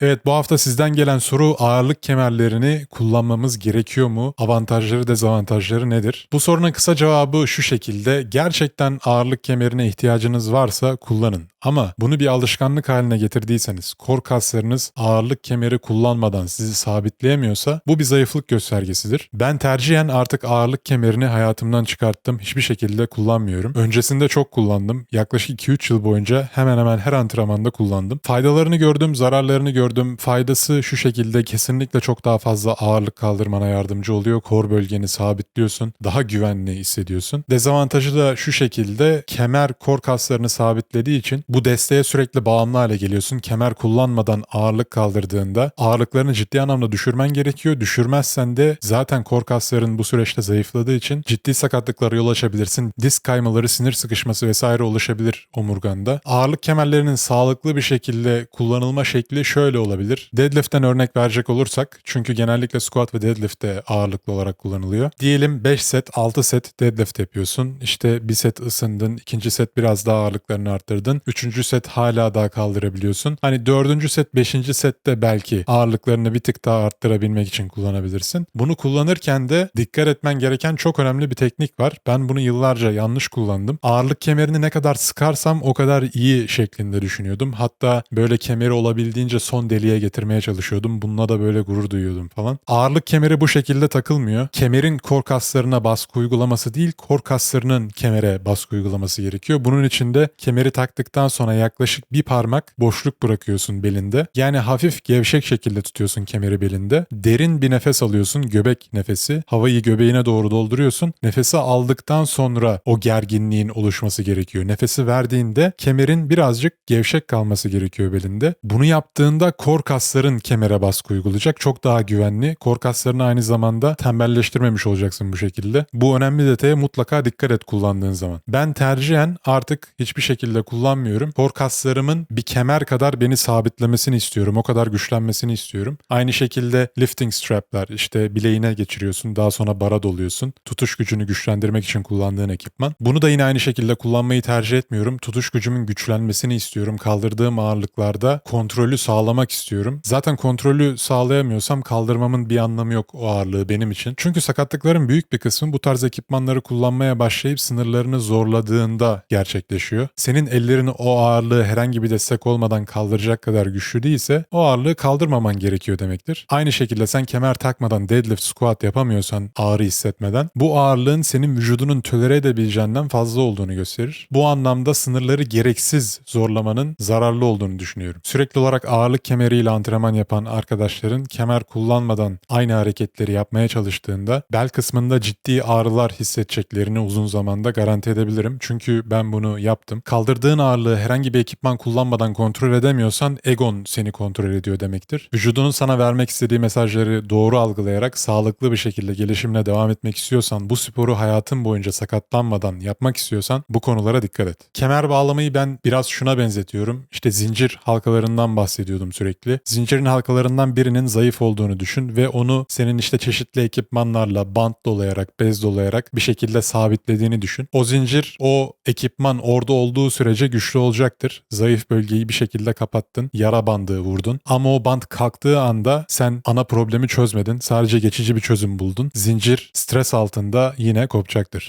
Evet bu hafta sizden gelen soru ağırlık kemerlerini kullanmamız gerekiyor mu? Avantajları dezavantajları nedir? Bu sorunun kısa cevabı şu şekilde. Gerçekten ağırlık kemerine ihtiyacınız varsa kullanın. Ama bunu bir alışkanlık haline getirdiyseniz, kor kaslarınız ağırlık kemeri kullanmadan sizi sabitleyemiyorsa bu bir zayıflık göstergesidir. Ben tercihen artık ağırlık kemerini hayatımdan çıkarttım. Hiçbir şekilde kullanmıyorum. Öncesinde çok kullandım. Yaklaşık 2-3 yıl boyunca hemen hemen her antrenmanda kullandım. Faydalarını gördüm, zararlarını gördüm. Faydası şu şekilde kesinlikle çok daha fazla ağırlık kaldırmana yardımcı oluyor. Kor bölgeni sabitliyorsun. Daha güvenli hissediyorsun. Dezavantajı da şu şekilde kemer kor kaslarını sabitlediği için bu desteğe sürekli bağımlı hale geliyorsun. Kemer kullanmadan ağırlık kaldırdığında ağırlıklarını ciddi anlamda düşürmen gerekiyor. Düşürmezsen de zaten kor kasların bu süreçte zayıfladığı için ciddi sakatlıklara yol açabilirsin. Disk kaymaları, sinir sıkışması vesaire oluşabilir omurganda. Ağırlık kemerlerinin sağlıklı bir şekilde kullanılma şekli şöyle olabilir. Deadlift'ten örnek verecek olursak çünkü genellikle squat ve deadlift'te ağırlıklı olarak kullanılıyor. Diyelim 5 set, 6 set deadlift yapıyorsun. İşte bir set ısındın, ikinci set biraz daha ağırlıklarını arttırdın. Üçüncü set hala daha kaldırabiliyorsun. Hani dördüncü set, beşinci sette belki ağırlıklarını bir tık daha arttırabilmek için kullanabilirsin. Bunu kullanırken de dikkat etmen gereken çok önemli bir teknik var. Ben bunu yıllarca yanlış kullandım. Ağırlık kemerini ne kadar sıkarsam o kadar iyi şeklinde düşünüyordum. Hatta böyle kemeri olabildiğince son deliğe getirmeye çalışıyordum. Bununla da böyle gurur duyuyordum falan. Ağırlık kemeri bu şekilde takılmıyor. Kemerin kor kaslarına baskı uygulaması değil, kor kaslarının kemere baskı uygulaması gerekiyor. Bunun için de kemeri taktıktan sonra yaklaşık bir parmak boşluk bırakıyorsun belinde. Yani hafif gevşek şekilde tutuyorsun kemeri belinde. Derin bir nefes alıyorsun, göbek nefesi. Havayı göbeğine doğru dolduruyorsun. Nefesi aldıktan sonra o gerginliğin oluşması gerekiyor. Nefesi verdiğinde kemerin birazcık gevşek kalması gerekiyor belinde. Bunu yaptığında kor kasların kemere baskı uygulayacak. Çok daha güvenli. Kor kaslarını aynı zamanda tembelleştirmemiş olacaksın bu şekilde. Bu önemli detaya mutlaka dikkat et kullandığın zaman. Ben tercihen artık hiçbir şekilde kullanmıyorum. Kor kaslarımın bir kemer kadar beni sabitlemesini istiyorum. O kadar güçlenmesini istiyorum. Aynı şekilde lifting straplar işte bileğine geçiriyorsun. Daha sonra bara doluyorsun. Tutuş gücünü güçlendirmek için kullandığın ekipman. Bunu da yine aynı şekilde kullanmayı tercih etmiyorum. Tutuş gücümün güçlenmesini istiyorum. Kaldırdığım ağırlıklarda kontrolü sağlamak istiyorum. Zaten kontrolü sağlayamıyorsam kaldırmamın bir anlamı yok o ağırlığı benim için. Çünkü sakatlıkların büyük bir kısmı bu tarz ekipmanları kullanmaya başlayıp sınırlarını zorladığında gerçekleşiyor. Senin ellerini o ağırlığı herhangi bir destek olmadan kaldıracak kadar güçlü değilse o ağırlığı kaldırmaman gerekiyor demektir. Aynı şekilde sen kemer takmadan deadlift squat yapamıyorsan ağrı hissetmeden bu ağırlığın senin vücudunun tölere edebileceğinden fazla olduğunu gösterir. Bu anlamda sınırları gereksiz zorlamanın zararlı olduğunu düşünüyorum. Sürekli olarak ağırlık kemeriyle antrenman yapan arkadaşların kemer kullanmadan aynı hareketleri yapmaya çalıştığında bel kısmında ciddi ağrılar hissedeceklerini uzun zamanda garanti edebilirim. Çünkü ben bunu yaptım. Kaldırdığın ağırlığı herhangi bir ekipman kullanmadan kontrol edemiyorsan egon seni kontrol ediyor demektir. Vücudunun sana vermek istediği mesajları doğru algılayarak sağlıklı bir şekilde gelişimine devam etmek istiyorsan, bu sporu hayatın boyunca sakatlanmadan yapmak istiyorsan bu konulara dikkat et. Kemer bağlamayı ben biraz şuna benzetiyorum. İşte zincir halkalarından bahsediyordum sürekli. Zincirin halkalarından birinin zayıf olduğunu düşün ve onu senin işte çeşitli ekipmanlarla bant dolayarak, bez dolayarak bir şekilde sabitlediğini düşün. O zincir, o ekipman orada olduğu sürece güçlü olacaktır. Zayıf bölgeyi bir şekilde kapattın, yara bandığı vurdun. Ama o bant kalktığı anda sen ana problemi çözmedin. Sadece geçici bir çözüm buldun. Zincir stres altında yine kopacaktır.